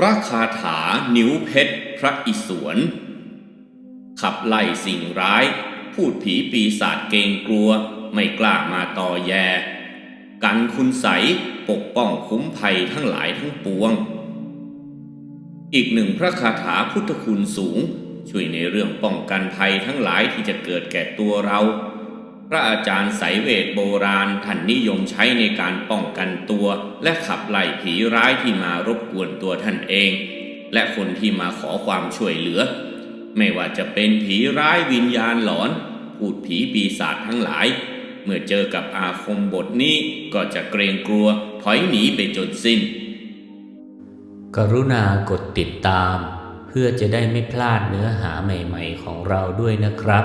พระคาถานิ้วเพชรพระอิศวร ขับไล่สิ่งร้าย พูดผีปีศาจเกงกลัวไม่กล้ามาต่อแย กันคุณใสปกป้องคุ้มภัยทั้งหลายทั้งปวง อีกหนึ่งพระคาถาพุทธคุณสูง ช่วยในเรื่องป้องกันภัยทั้งหลายที่จะเกิดแก่ตัวเรา พระอาจารย์ไสยเวทโบราณท่านนิยมใช้ในการป้องกันตัว และขับไล่ผีร้ายที่มารบกวนตัวท่านเอง และคนที่มาขอความช่วยเหลือ ไม่ว่าจะเป็นผีร้ายวิญญาณหลอนพูดผีปีศาจทั้งหลาย เมื่อเจอกับอาคมบทนี้ก็จะเกรงกลัวถอยหนีไปจนสิ้น กรุณากดติดตาม เพื่อจะได้ไม่พลาดเนื้อหาใหม่ ๆ ของเราด้วยนะครับ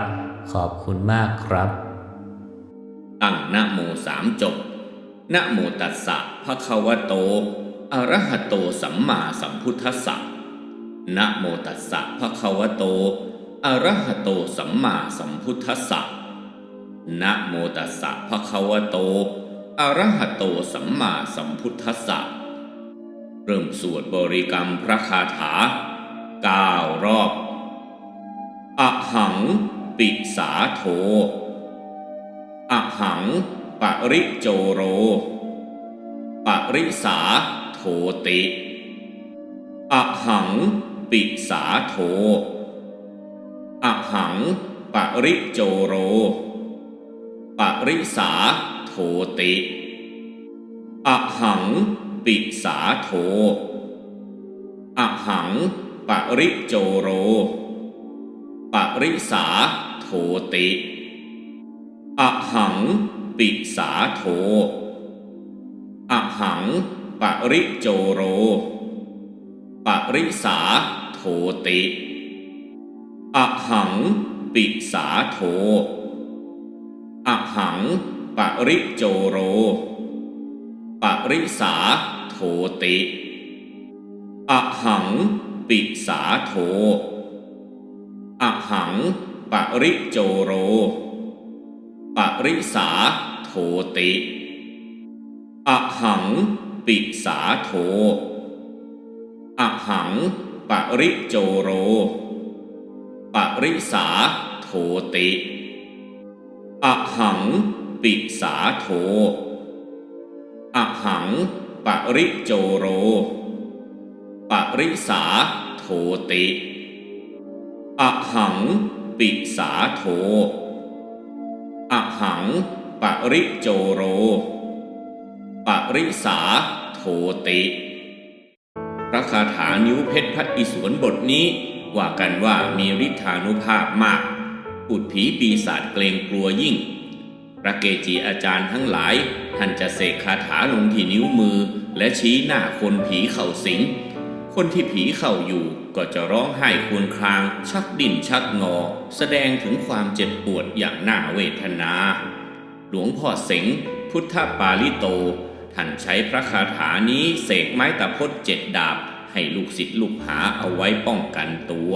ขอบคุณมากครับ ตั้งนะโมสามจบนะโมตัสสะภะคะวะโตอะระหะโตสัมมาสัมพุทธัสสะนะโมตัสสะภะคะวะโตอะระหะโตสัมมาสัมพุทธัสสะนะโมตัสสะภะคะวะโตอะระหะโตสัมมาสัมพุทธัสสะเริ่มสวดบริกรรมพระคาถาก้ารอบอะหังปิสาโท หัง ปริโจโร ปริสาโทติอหัง ปิสาโทอหัง ปริโจโร ปริสาโทติอหัง ปิสาโทอหัง ปริโจโร ปริสาโทติ อหังปิสาโทอหังปริโจโร ปริสาโทติอหังปิสาโทอหังปริโจโรปริสาโทติอหังปิสาโทอหังปริโจโร ปริสาโทติอหังปิสาโทอหังปริโจโร ปริสาโทติอหังปิสาโทอหังปริโจโร ปริสาโทติอหังปิสาโท หัง ปริโจโร ปริสาโทติ พระคาถานิ้วเพชรพัดอิสวนบทนี้ ว่ากันว่ามีฤทธานุภาพมากอุดผีปีศาจเกรงกลัวยิ่ง พระเกจิอาจารย์ทั้งหลาย ท่านจะเสกคาถาลงที่นิ้วมือและชี้หน้าคนผีเข่าสิง คนที่ผีเข่าอยู่ก็จะร้องไห้ครวญคราง ชักดิ้นชักงอ แสดงถึงความเจ็บปวดอย่างน่าเวทนา หลวงพ่อเสงพุทธปาลิโต ท่านใช้พระคาถานี้เสกไม้ตะพดเจ็ดดาบ ให้ลูกศิษย์ลูกหาเอาไว้ป้องกันตัว